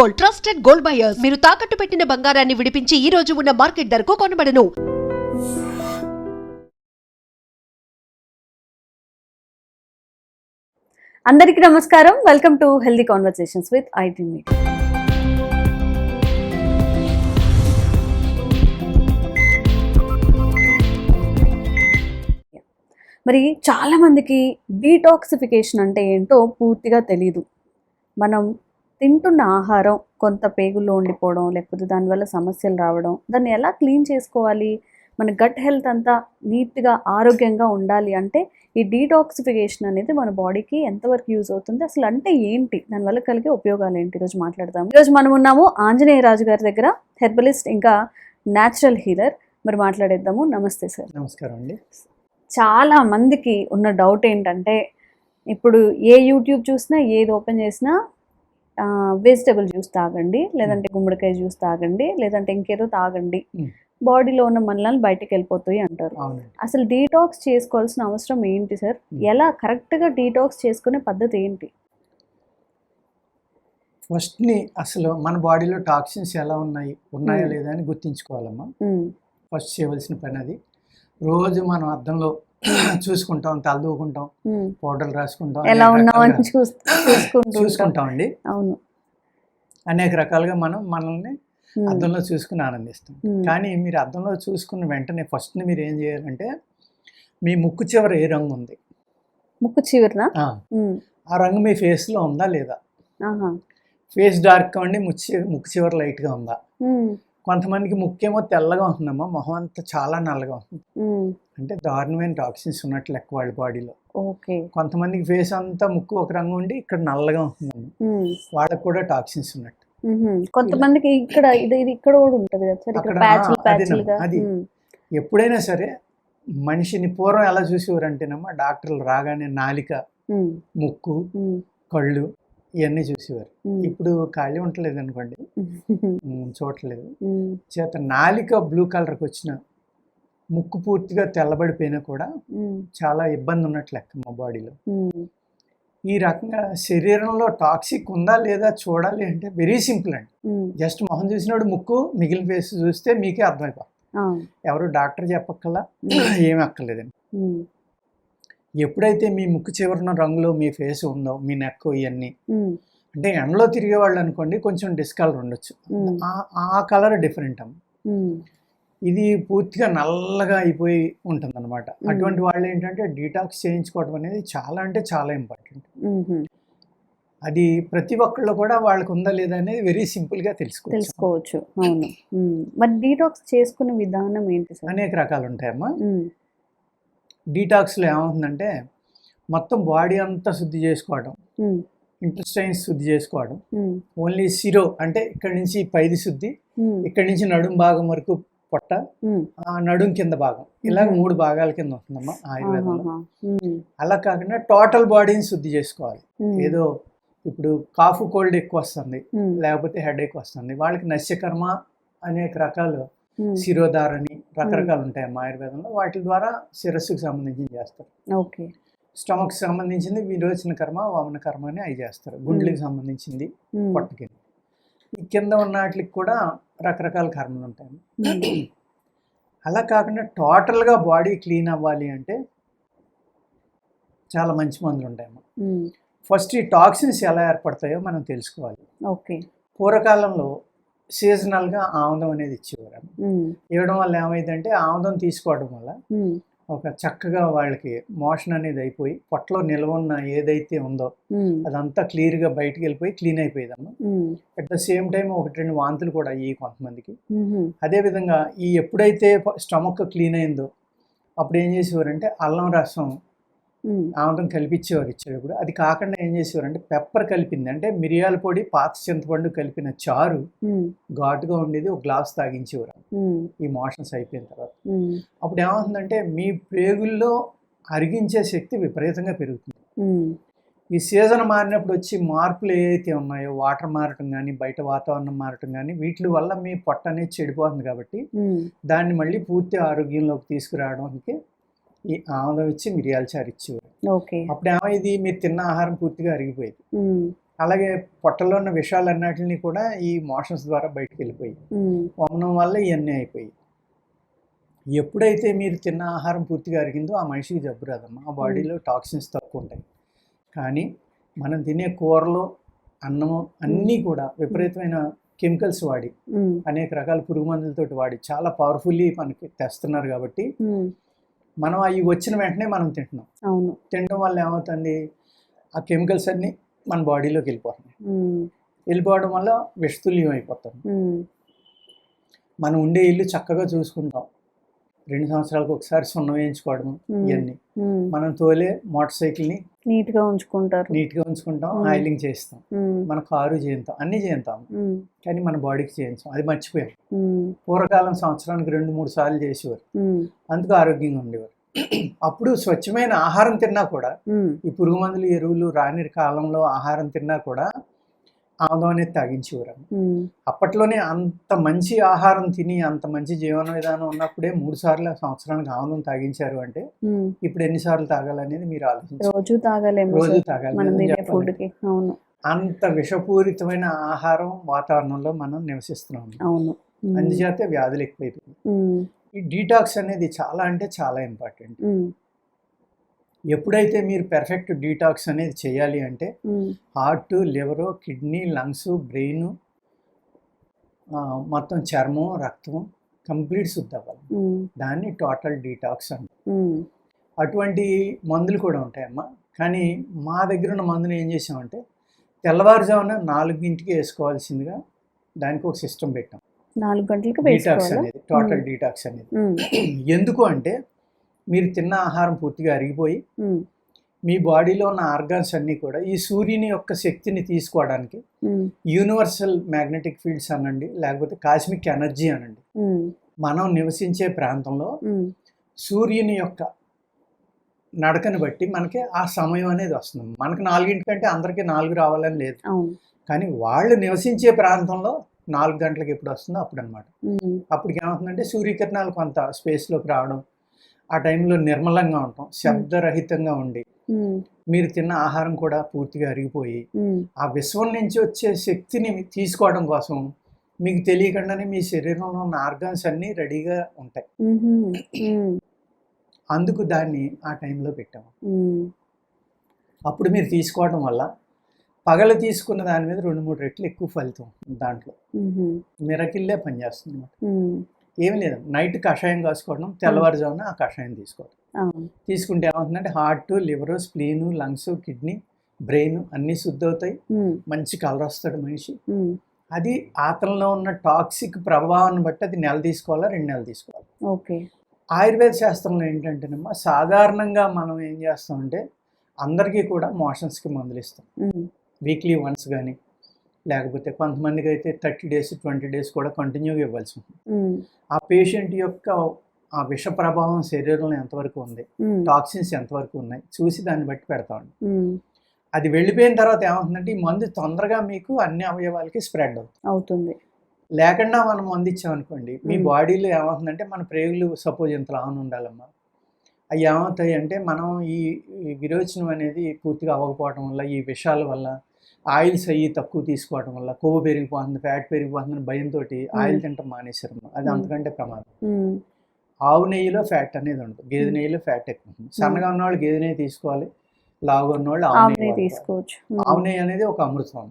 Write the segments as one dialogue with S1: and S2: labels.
S1: Gold trusted gold buyers. మీరు తాకట్టు పెట్టిన బంగారాన్ని విడిపించి ఈ రోజు ఉన్న మార్కెట్ ధరకు కొనబడను.
S2: అందరికీ నమస్కారం. Welcome to healthy conversations with IT meet మరి చాలామందికి డీటాక్సిఫికేషన్ అంటే ఏంటో పూర్తిగా తెలియదు మనం తింటున్న ఆహారం కొంత పేగుల్లో ఉండిపోవడం లేకపోతే దానివల్ల సమస్యలు రావడం దాన్ని ఎలా క్లీన్ చేసుకోవాలి? మన గట్ హెల్త్ అంతా నీట్గా ఆరోగ్యంగా ఉండాలి అంటే ఈ డీటాక్సిఫికేషన్ అనేది మన బాడీకి ఎంతవరకు యూజ్ అవుతుంది అసలు అంటే ఏంటి? దానివల్ల కలిగే ఉపయోగాలు ఏంటి? ఈరోజు మాట్లాడదాం. ఈరోజు మనం ఉన్నాము ఆంజనేయ రాజు గారి దగ్గర హెర్బలిస్ట్ ఇంకా న్యాచురల్ హీలర్. మరి మాట్లాడేద్దాము. నమస్తే సార్.
S3: నమస్కారం అండి.
S2: చాలా మందికి ఉన్న డౌట్ ఏంటంటే ఇప్పుడు ఏ యూట్యూబ్ చూసినా ఏది ఓపెన్ చేసినా వెజిటబుల్ జ్యూస్ తాగండి లేదంటే గుమ్మడికాయ జ్యూస్ తాగండి లేదంటే ఇంకేదో తాగండి. బాడీలో ఉన్న మలినాలు బయటికి వెళ్ళిపోతాయి అంటారు అసలు డీటాక్స్ చేసుకోవాల్సిన అవసరం ఏంటి సార్. ఎలా కరెక్ట్గా డీటాక్స్ చేసుకునే పద్ధతి ఏంటి?
S3: ఫస్ట్ని అసలు మన బాడీలో టాక్సిన్స్ ఎలా ఉన్నాయి ఉన్నాయా. లేదా అని గుర్తించుకోవాలమ్మా. ఫస్ట్ చేయవలసిన పని అది. రోజు మనం అద్దంలో చూసుకుంటాం తలదూకుంటాం. పౌడర్లు రాసుకుంటాం
S2: ఎలా చూస్ చూసుకుంటూ.
S3: చూసుకుంటామండి.
S2: అవును.
S3: అనేక రకాలుగా మనం మనల్ని అద్దంలో చూసుకుని ఆనందిస్తాం. కానీ మీరు అద్దంలో చూసుకున్న వెంటనే ఫస్ట్ని మీరు ఏం చేయాలంటే మీ ముక్కు చివర ఏ రంగు ఉంది?
S2: ముక్కు చివరిన?
S3: ఆ, రంగు మీ ఫేస్లో ఉందా లేదా? ఫేస్ డార్క్ ఉండి ముక్కు చివర లైట్గా ఉందా? కొంతమందికి ముక్కేమో తెల్లగా ఉంటుందమ్మా మొహం అంతా చాలా నల్లగా ఉంటుంది. అంటే దారుణమైన టాక్సిన్స్ ఉన్నట్లు లెక్క వాళ్ళ బాడీలో.
S2: ఓకే.
S3: కొంతమందికి ఫేస్ అంతా ముక్కు ఒక రంగు ఉండి ఇక్కడ నల్లగా ఉంటుందమ్మా. వాళ్ళకు కూడా టాక్సిన్స్ ఉన్నట్టు.
S2: కొంతమందికి ఇక్కడ ఇది ఇది ఇక్కడ కూడా ఉంటది కదా సార్? ఇక్కడ
S3: అది. ఎప్పుడైనా సరే మనిషిని పూర్వం ఎలా చూసేవారంటేనమ్మా డాక్టర్లు రాగానే నాలిక ముక్కు కళ్ళు ఇవన్నీ చూసేవారు. ఇప్పుడు ఖాళీ ఉండలేదు అనుకోండి చూడట్లేదు. చేత నాలిక బ్లూ కలర్కి వచ్చిన ముక్కు పూర్తిగా తెల్లబడిపోయినా కూడా చాలా ఇబ్బంది ఉన్నట్లు లెక్క మా బాడీలో. ఈ రకంగా శరీరంలో టాక్సిక్ ఉందా లేదా చూడాలి అంటే వెరీ సింపుల్ అండి. జస్ట్ మొహం చూసినప్పుడు ముక్కు మిగిలిన ఫేస్ చూస్తే మీకే అర్థమైపోతుంది. ఎవరు డాక్టర్ చెప్పక్కల్లా ఏమీ అక్కర్లేదండి. ఎప్పుడైతే మీ ముక్కు చివరన రంగులో మీ ఫేస్ ఉందో మీ నెక్ ఇవన్నీ అంటే ఎండలో తిరిగే వాళ్ళు అనుకోండి కొంచెం డిస్కలర్ ఉండొచ్చు. ఆ- ఆ కలర్ డిఫరెంట్ అమ్మ. ఇది పూర్తిగా నల్లగా అయిపోయి ఉంటుంది అనమాట అటువంటి వాళ్ళు ఏంటంటే డీటాక్స్ చేయించుకోవడం అనేది చాలా అంటే చాలా ఇంపార్టెంట్ అది ప్రతి ఒక్కళ్ళు కూడా వాళ్ళకు ఉందా లేదా అనేది వెరీ సింపుల్గా తెలుసుకోవచ్చు.
S2: తెలుసుకోవచ్చు. అవును. మరి డీటాక్స్ చేసుకునే విధానం ఏంటి
S3: అనేక రకాలు ఉంటాయమ్మా.
S2: మ్మ్.
S3: డీటాక్స్లో ఏమవుతుందంటే మొత్తం బాడీ అంతా శుద్ధి చేసుకోవడం
S2: మ్మ్.
S3: ఇంటెస్టైన్స్ శుద్ధి చేసుకోవడం. ఓన్లీ సిరో అంటే ఇక్కడి నుంచి పైది శుద్ధి. ఇక్కడి నుంచి నడుం భాగం వరకు పొట్ట. ఆ నడుం కింద భాగం ఇలాగ
S2: మ్మ్.
S3: మూడు భాగాల కింద ఉంటుందమ్మా ఆయుర్వేదంలో. అలా కాకుండా టోటల్ బాడీని శుద్ధి చేసుకోవాలి. ఏదో ఇప్పుడు కాఫ్ కోల్డ్ ఎక్కువ వస్తుంది. లేకపోతే హెడ్ ఎక్కువ వస్తుంది వాళ్ళకి నశ్యకర్మ అనేక రకాలు. శిరోధారని రకరకాలు ఉంటాయి అమ్మా ఆయుర్వేదంలో. వాటి ద్వారా శిరస్సుకు సంబంధించి చేస్తారు.
S2: ఓకే.
S3: స్టమక్ సంబంధించింది విరోచన కర్మ వామన కర్మ అని అవి చేస్తారు. గుండెలకు సంబంధించింది. పొట్టకి ఈ కింద ఉన్న వాటికి కూడా రకరకాల కర్మలు ఉంటాయి. అలా కాకుండా టోటల్గా బాడీ క్లీన్ అవ్వాలి అంటే చాలా మంచి మందులు ఉంటాయమ్మా
S2: మ్మ్.
S3: ఫస్ట్ ఈ టాక్సిన్స్ ఎలా ఏర్పడతాయో మనం తెలుసుకోవాలి.
S2: ఓకే.
S3: పూర్వకాలంలో సీజనల్గా ఆముదం అనేది ఇచ్చేవారు. ఇవ్వడం వల్ల ఏమైందంటే ఆముదం తీసుకోవడం వల్ల. ఒక చక్కగా వాళ్ళకి మోషన్ అనేది అయిపోయి పొట్టలో నిల్వ ఉన్న ఏదైతే ఉందో. అదంతా క్లియర్గా బయటికి వెళ్ళిపోయి క్లీన్ అయిపోయేదమ్మా
S2: మ్మ్.
S3: అట్ ద సేమ్ టైం ఒకటి రెండు వాంతులు కూడా అయ్యి కొంతమందికి. అదేవిధంగా ఈ ఎప్పుడైతే స్టమక్ క్లీన్ అయిందో అప్పుడు ఏం చేసేవారంటే అల్లం రసం. ఆముదం కలిపిచ్చేవారు ఇచ్చేటప్పుడు అది కాకుండా ఏం చేసేవారంటే పెప్పర్ కలిపింది అంటే మిరియాల పొడి పాత చింతపండు కలిపిన చారు. ఘాటుగా ఉండేది ఒక గ్లాస్ తాగించేవారు. ఈ మోషన్స్ అయిపోయిన తర్వాత. అప్పుడు ఏమవుతుందంటే మీ ప్రేగుల్లో అరిగించే శక్తి విపరీతంగా పెరుగుతుంది. ఈ సీజన్ మారినప్పుడు వచ్చి మార్పులు ఏవైతే ఉన్నాయో వాటర్ మారటం కానీ బయట వాతావరణం మారటం కానీ వీటి వల్ల మీ పొట్ట అనేది చెడిపోతుంది కాబట్టి. దాన్ని మళ్ళీ పూర్తి ఆరోగ్యంలోకి తీసుకురావడానికి ఈ ఆముదం ఇచ్చి మిరియాల చారు ఇచ్చేవారు. అప్పుడు ఏమైంది మీరు తిన్న ఆహారం పూర్తిగా అరిగిపోయేది. అలాగే పొట్టలో ఉన్న విషయాలన్నిటిని కూడా ఈ మోషన్స్ ద్వారా బయటకు వెళ్ళిపోయి వమనం వల్ల ఇవన్నీ అయిపోయి ఎప్పుడైతే మీరు తిన్న ఆహారం పూర్తిగా అరిగిందో ఆ మనిషికి జబ్బు రాదమ్మా. ఆ బాడీలో టాక్సిన్స్ తక్కువ ఉంటాయి. కానీ మనం తినే కూరలు అన్నము అన్నీ కూడా విపరీతమైన కెమికల్స్ వాడి అనేక రకాల పురుగు మందులతోటి వాడి చాలా పవర్ఫుల్లీ మనకి తెస్తున్నారు కాబట్టి మనం అవి వచ్చిన వెంటనే మనం తింటున్నాం.
S2: అవును.
S3: తినడం వల్ల ఏమవుతుంది? ఆ కెమికల్స్ అన్నీ మన బాడీలోకి వెళ్ళిపోతున్నాయి. వెళ్ళిపోవడం వల్ల విషతుల్యం అయిపోతాం
S2: ఉమ్,
S3: మనం ఉండే ఇల్లు చక్కగా చూసుకుంటాం. రెండు సంవత్సరాలకు ఒకసారి సున్నం వేయించుకోవడం ఇవన్నీ. మనం తోలే మోటార్ సైకిల్ని
S2: నీట్గా ఉంచుకుంటారు.
S3: నీట్గా ఉంచుకుంటాం
S2: ఉమ్.
S3: ఆయిలింగ్ చేస్తాం. మన కారు చేయించాం అన్నీ
S2: ఉమ్,
S3: కానీ మన బాడీకి చేయించాం అది మర్చిపోయాం. పూర్వకాలం సంవత్సరానికి రెండు మూడు సార్లు చేసేవారు. అందుకు ఆరోగ్యంగా ఉండేవారు. అప్పుడు స్వచ్ఛమైన ఆహారం తిన్నా కూడా ఈ పురుగు మందులు ఎరువులు రాని కాలంలో ఆహారం తిన్నా కూడా ఆముదం తాగించేవారు అప్పట్లోనే అంత మంచి ఆహారం తిని అంత మంచి జీవన విధానం ఉన్నప్పుడే మూడు సార్లు సంవత్సరానికి ఆముదం తాగించారు అంటే. ఇప్పుడు ఎన్నిసార్లు తాగాలనేది మీరు ఆలోచించారు
S2: రోజు తాగలేము
S3: రోజు
S2: సార్.
S3: తాగాలి. అంత విషపూరితమైన ఆహారం వాతావరణంలో మనం నివసిస్తున్నాం.
S2: అవును.
S3: అందుచేత వ్యాధులు ఎక్కువైపోయింది ఈ డీటాక్స్ అనేది చాలా అంటే చాలా ఇంపార్టెంట్. ఎప్పుడైతే మీరు పెర్ఫెక్ట్ డీటాక్స్ అనేది చేయాలి అంటే heart liver kidney lungs brain మొత్తం చర్మం రక్తం కంప్లీట్ శుద్ధి అవ్వాలి. దాన్ని టోటల్ డీటాక్స్ అంటారు.
S2: ఉమ్,
S3: అటువంటి మందులు కూడా ఉంటాయమ్మా. కానీ మా దగ్గర ఉన్న మందుని ఏం చేసామంటే తెల్లవారుజామున నాలుగింటికి వేసుకోవాల్సిందిగా దానికి ఒక సిస్టమ్ పెట్టాం.
S2: నాలుగు గంటలకు
S3: డీటాక్స్ అనేది టోటల్. డీటాక్స్ అనేది. ఎందుకు అంటే మీరు తిన్న ఆహారం పూర్తిగా అరిగిపోయి మీ బాడీలో ఉన్న ఆర్గాన్స్ అన్నీ కూడా ఈ సూర్యుని యొక్క శక్తిని తీసుకోవడానికి యూనివర్సల్ మ్యాగ్నెటిక్ ఫీల్డ్స్ అనండి లేకపోతే కాస్మిక్ ఎనర్జీ అనండి. మనం నివసించే ప్రాంతంలో సూర్యుని యొక్క నడకని బట్టి మనకి ఆ సమయం అనేది వస్తుంది. మనకి నాలుగింటికంటే అందరికీ నాలుగు రావాలని లేదు. కానీ వాళ్ళు నివసించే ప్రాంతంలో నాలుగు గంటలకు ఎప్పుడు వస్తుందో అప్పుడు అనమాట అప్పటికి ఏమవుతుందంటే సూర్యకిరణాలు కొంత స్పేస్లోకి రావడం ఆ టైంలో నిర్మలంగా ఉంటాం శబ్దరహితంగా ఉండి. మీరు తిన్న ఆహారం కూడా పూర్తిగా అరిగిపోయి ఆ విశ్వం నుంచి వచ్చే శక్తిని తీసుకోవడం కోసం మీకు తెలియకుండానే మీ శరీరంలో ఉన్న ఆర్గాన్స్ అన్నీ రెడీగా ఉంటాయి. అందుకు దాన్ని ఆ టైంలో పెట్టాము అప్పుడు మీరు తీసుకోవడం వల్ల పగలు తీసుకున్న దాని మీద రెండు మూడు రెట్లు ఎక్కువ ఫలితం దాంట్లో. మిరకిల్లే పనిచేస్తుంది అన్నమాట. ఏమి లేదు. నైట్ కషాయం కాసుకోవడం తెల్లవారుజామున ఆ కషాయం తీసుకోవడం. తీసుకుంటే ఏమవుతుందంటే heart liver spleen lungs kidney brain అన్నీ శుద్ధి అవుతాయి. మంచి కలర్ వస్తాడు మనిషి. అది అతనిలో ఉన్న టాక్సిక్ ప్రభావాన్ని బట్టి అది నెల తీసుకోవాలా రెండు నెలలు తీసుకోవాలి?
S2: ఓకే.
S3: ఆయుర్వేద శాస్త్రంలో ఏంటంటేనమ్మా సాధారణంగా మనం ఏం చేస్తామంటే అందరికీ కూడా మోషన్స్కి మందులు ఇస్తాం. వీక్లీ వన్స్ కానీ లేకపోతే కొంతమందికి అయితే థర్టీ డేస్ ట్వంటీ డేస్ కూడా కంటిన్యూగా ఇవ్వాల్సి ఉంటుంది. ఆ పేషెంట్ యొక్క ఆ విష ప్రభావం శరీరంలో ఎంతవరకు ఉంది? టాక్సిన్స్ ఎంతవరకు ఉన్నాయి? చూసి దాన్ని బట్టి పెడతామండి అది వెళ్ళిపోయిన తర్వాత ఏమవుతుందంటే ఈ మందు తొందరగా మీకు అన్ని అవయవాలకి స్ప్రెడ్ అవుతుంది.
S2: అవుతుంది.
S3: లేకుండా మనం మందు ఇచ్చామనుకోండి మీ. బాడీలో ఏమవుతుందంటే మన ప్రేగులు సపోజ్ ఇంత లావున ఉండాలమ్మా. అవి ఏమవుతాయి అంటే మనం ఈ ఈ విరోచనం అనేది పూర్తిగా అవ్వకపోవడం వల్ల ఈ విషాల వల్ల ఆయిల్స్ అయ్యి తక్కువ తీసుకోవడం వల్ల కొవ్వు పెరిగిపోతుంది ఫ్యాట్ పెరిగిపోతుందని భయంతో ఆయిల్ తింటాం మానేశారు అది. అంతకంటే ప్రమాదం. ఆవు నెయ్యిలో ఫ్యాట్ అనేది ఉండదు. గేదె. నెయ్యిలో ఫ్యాట్ ఎక్కువ ఉంటుంది. సన్నగా ఉన్నవాళ్ళు గేదె నెయ్యి తీసుకోవాలి లావుగా ఉన్నవాళ్ళు ఆవు నెయ్యి.
S2: తీసుకోవచ్చు.
S3: ఆవు నెయ్యి అనేది ఒక అమృతం.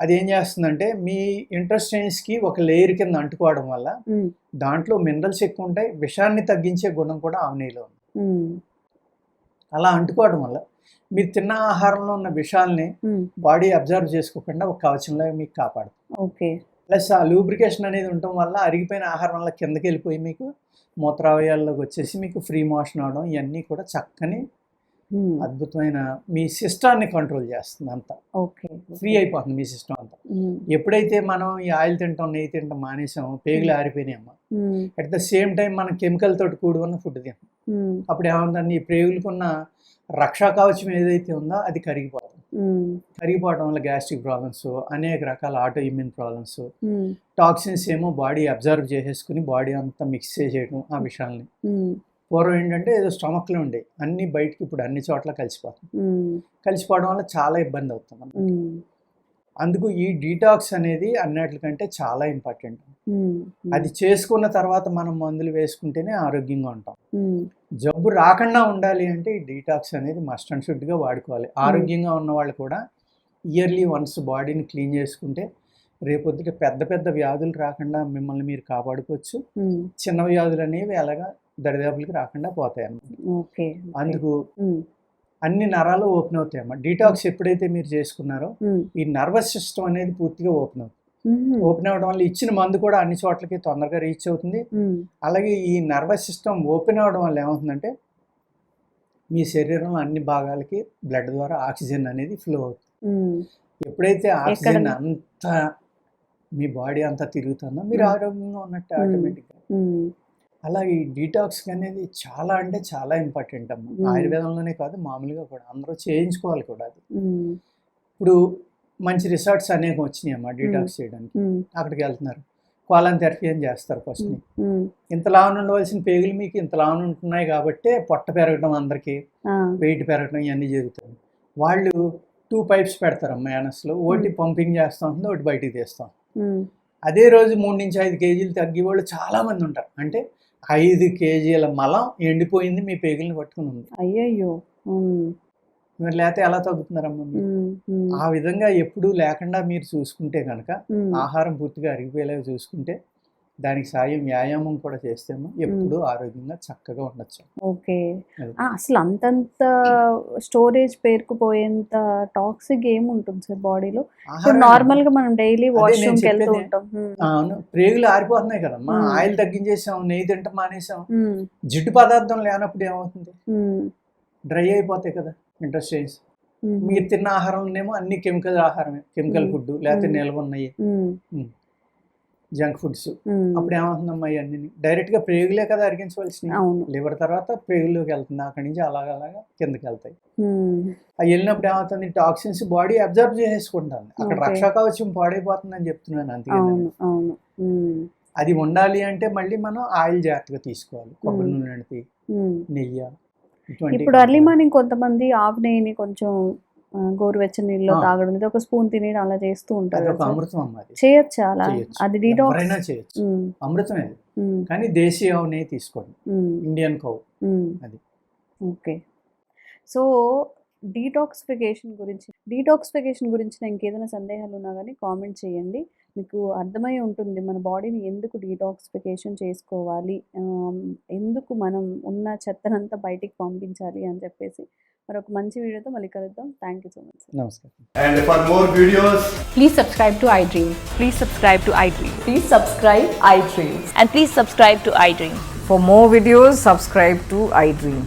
S3: అది ఏం చేస్తుందంటే మీ ఇంట్రెస్టైన్స్కి ఒక లేయర్ కింద అంటుకోవడం వల్ల దాంట్లో మినరల్స్ ఎక్కువ ఉంటాయి విషాన్ని తగ్గించే గుణం కూడా ఆవు నెయ్యిలో ఉంది. అలా అంటుకోవడం వల్ల మీరు తిన్న ఆహారంలో ఉన్న విషాల్ని
S2: ఉమ్,
S3: బాడీ అబ్జర్వ్ చేసుకోకుండా ఒక కవచంలో మీకు కాపాడుతుంది
S2: ఓకే.
S3: ప్లస్ ఆ లూబ్రికేషన్ అనేది ఉండటం వల్ల అరిగిపోయిన ఆహారం వల్ల కిందకి వెళ్ళిపోయి మీకు మూత్రావయాల్లోకి వచ్చేసి మీకు ఫ్రీ మోషన్ అవడం ఇవన్నీ కూడా చక్కని అద్భుతమైన మీ సిస్టాన్ని కంట్రోల్ చేస్తుంది అంతా.
S2: ఓకే.
S3: ఫ్రీ అయిపోతుంది మీ సిస్టమ్ అంతా. ఎప్పుడైతే మనం ఈ ఆయిల్ తింటాం నెయ్యి తింటాం మానేసాం పేగులు ఆరిపోయినాయమ్మా. అట్ ద సేమ్ టైం మనం కెమికల్ తోటి కూడి ఉన్న ఫుడ్ తింటాం. అప్పుడు ఏమందండి ఈ ప్రేగులకున్న రక్షా కవచం ఏదైతే ఉందో అది కరిగిపోతుంది కరిగిపోవడం వల్ల గ్యాస్ట్రిక్ ప్రాబ్లమ్స్ అనేక రకాల ఆటో ఇమ్యూన్ ప్రాబ్లమ్స్ టాక్సిన్స్ ఏమో బాడీ అబ్జర్వ్ చేసేసుకుని బాడీ అంతా మిక్స్ చేసేయడం ఆ విషయాల్ని. పూర్వం ఏంటంటే ఏదో స్టమక్లో ఉండే అన్ని బయటికి ఇప్పుడు అన్ని చోట్ల కలిసిపోతుంది కలిసిపోవడం వల్ల చాలా ఇబ్బంది అవుతుంది అందుకు ఈ డీటాక్స్ అనేది అన్నిటికంటే చాలా ఇంపార్టెంట్. అది చేసుకున్న తర్వాత మనం మందులు వేసుకుంటేనే ఆరోగ్యంగా ఉంటాం. జబ్బు రాకుండా ఉండాలి అంటే ఈ డీటాక్స్ అనేది మస్ట్ అండ్ షుడ్గా వాడుకోవాలి. ఆరోగ్యంగా ఉన్న వాళ్ళు కూడా ఇయర్లీ వన్స్ బాడీని క్లీన్ చేసుకుంటే రేపొద్దుట పెద్ద పెద్ద వ్యాధులు రాకుండా మిమ్మల్ని మీరు కాపాడుకోవచ్చు. చిన్న వ్యాధులు అనేవి అలాగా దరిదాపులకి రాకుండా పోతాయి అన్నమాట అందుకు అన్ని నరాలు ఓపెన్ అవుతాయి అన్నమాట డీటాక్స్ ఎప్పుడైతే మీరు చేసుకున్నారో ఈ నర్వస్ సిస్టమ్ అనేది పూర్తిగా ఓపెన్ అవుతుంది. ఓపెన్ అవ్వడం వల్ల ఇచ్చిన మందు కూడా అన్ని చోట్లకి తొందరగా రీచ్ అవుతుంది. అలాగే ఈ నర్వస్ సిస్టమ్ ఓపెన్ అవ్వడం వల్ల ఏమవుతుందంటే మీ శరీరంలో అన్ని భాగాలకి బ్లడ్ ద్వారా ఆక్సిజన్ అనేది ఫ్లో అవుతుంది. ఎప్పుడైతే ఆక్సిజన్? అంతా మీ బాడీ అంతా తిరుగుతుందో మీరు. ఆరోగ్యంగా ఉన్నట్టు. ఆటోమేటిక్గా. అలాగే ఈ డీటాక్స్ అనేది చాలా అంటే చాలా ఇంపార్టెంట్ అమ్మ.
S2: మ్మ్.
S3: ఆయుర్వేదంలోనే కాదు మామూలుగా కూడా. అందరూ చేయించుకోవాలి కూడా అది. ఇప్పుడు మంచి రిసార్ట్స్ అనేకం వచ్చినాయి అమ్మా డీటాక్స్ చేయడానికి. అక్కడికి వెళ్తున్నారు. కోలం థెరపీ అని చేస్తారు ఫస్ట్
S2: ఉమ్,
S3: ఇంత లావున ఉండవలసిన పేగులు మీకు ఇంత లావున ఉంటున్నాయి కాబట్టి పొట్ట పెరగడం అందరికీ వెయిట్ పెరగడం ఇవన్నీ జరుగుతుంది వాళ్ళు టూ పైప్స్ పెడతారు మేనస్లో ఒకటి పంపింగ్ చేస్తూ ఉంటుంది ఒకటి బయటికి తీస్తాం అదే రోజు మూడు నుంచి ఐదు కేజీలు తగ్గే వాళ్ళు చాలా మంది ఉంటారు. అంటే ఐదు కేజీల మలం ఎండిపోయింది మీ పేగుల్ని పట్టుకుని ఉంది.
S2: అయ్యయ్యో.
S3: మరి లేకపోతే ఎలా తగ్గుతున్నారమ్మా మీరు? ఆ విధంగా ఎప్పుడూ లేకుండా మీరు చూసుకుంటే కనుక ఆహారం పూర్తిగా అరిగిపోయేలాగా చూసుకుంటే దానికి సాయం వ్యాయామం కూడా చేస్తేమో ఎప్పుడూ ఆరోగ్యంగా చక్కగా ఉండొచ్చు.
S2: ఓకే. అసలు అంతంత స్టోరేజ్ పేరుకుపోయేంత టాక్సిక్ ఏముంటుంది సార్ బాడీలో?
S3: ఆహారం
S2: నార్మల్గా మనం డైలీ
S3: నేను
S2: వాష్రూమ్కి వెళ్తూ. ఉంటాం.
S3: అవును. ప్రేగులు ఆరిపోతున్నాయి కదమ్మా.
S2: మ్మ్.
S3: ఆయిల్ తగ్గించేసాం నెయ్యి తింట మానేసాం. జిడ్డు పదార్థం లేనప్పుడు ఏమవుతుంది? డ్రై అయిపోతాయి కదా ఇంటర్స్టైన్స్
S2: ఉమ్,
S3: మీరు తిన్న ఆహారంలోనేమో అన్ని కెమికల్ ఆహారమే. కెమికల్. ఫుడ్ లేకపోతే. నిల్వ ఉన్నాయి. Junk foods. అప్పుడు ఏమవుతుందమ్మా ఇవన్నీ? డైరెక్ట్గా ప్రేగులే కదా అరిగించవలసినవి.
S2: అవును.
S3: లివర్ తర్వాత ప్రేగుల్లోకి వెళ్తుంది. అక్కడి నుంచి అలాగ అలాగా కిందకి వెళ్తాయి. అవి వెళ్ళినప్పుడు ఏమవుతుంది? టాక్సిన్స్ బాడీ అబ్జర్వ్ చేసేసుకుంటుంది. అక్కడ. రక్షా కవచం పాడైపోతుందని చెప్తున్నాను అంతే అది ఉండాలి అంటే మళ్ళీ మనం ఆయిల్ జాగ్రత్తగా తీసుకోవాలి. కొబ్బరి. నూనె. నెయ్యి
S2: ఇప్పుడు అర్లీ మార్నింగ్ కొంతమంది ఆవు నెయ్యిని కొంచెం గోరువెచ్చని నీళ్ళలో. తాగడం ఇది ఒక స్పూన్ తినేయడం అలా చేస్తూ ఉంటారు?
S3: అమృతం
S2: చేయొచ్చా అలా. అది డీటాక్స్
S3: చేయొచ్చు. అమృతమే కానీ దేశీయ నెయ్యి తీసుకోండి. ఇండియన్ కౌ అది.
S2: ఓకే. సో డీటాక్సిఫికేషన్ గురించి డీటాక్సిఫికేషన్ గురించి ఇంకేదైనా సందేహాలు ఉన్నా కానీ కామెంట్ చేయండి. మీకు అర్థమై ఉంటుంది మన బాడీని ఎందుకు డీటాక్సిఫికేషన్ చేసుకోవాలి ఎందుకు మనం ఉన్న చెత్తనంతా బయటికి పంపించాలి అని చెప్పేసి మరొక మంచి వీడియోతో మళ్ళీ కలుద్దాం. థ్యాంక్ యూ సో మచ్
S3: నమస్కారం.
S4: For more
S5: subscribe to I iDream.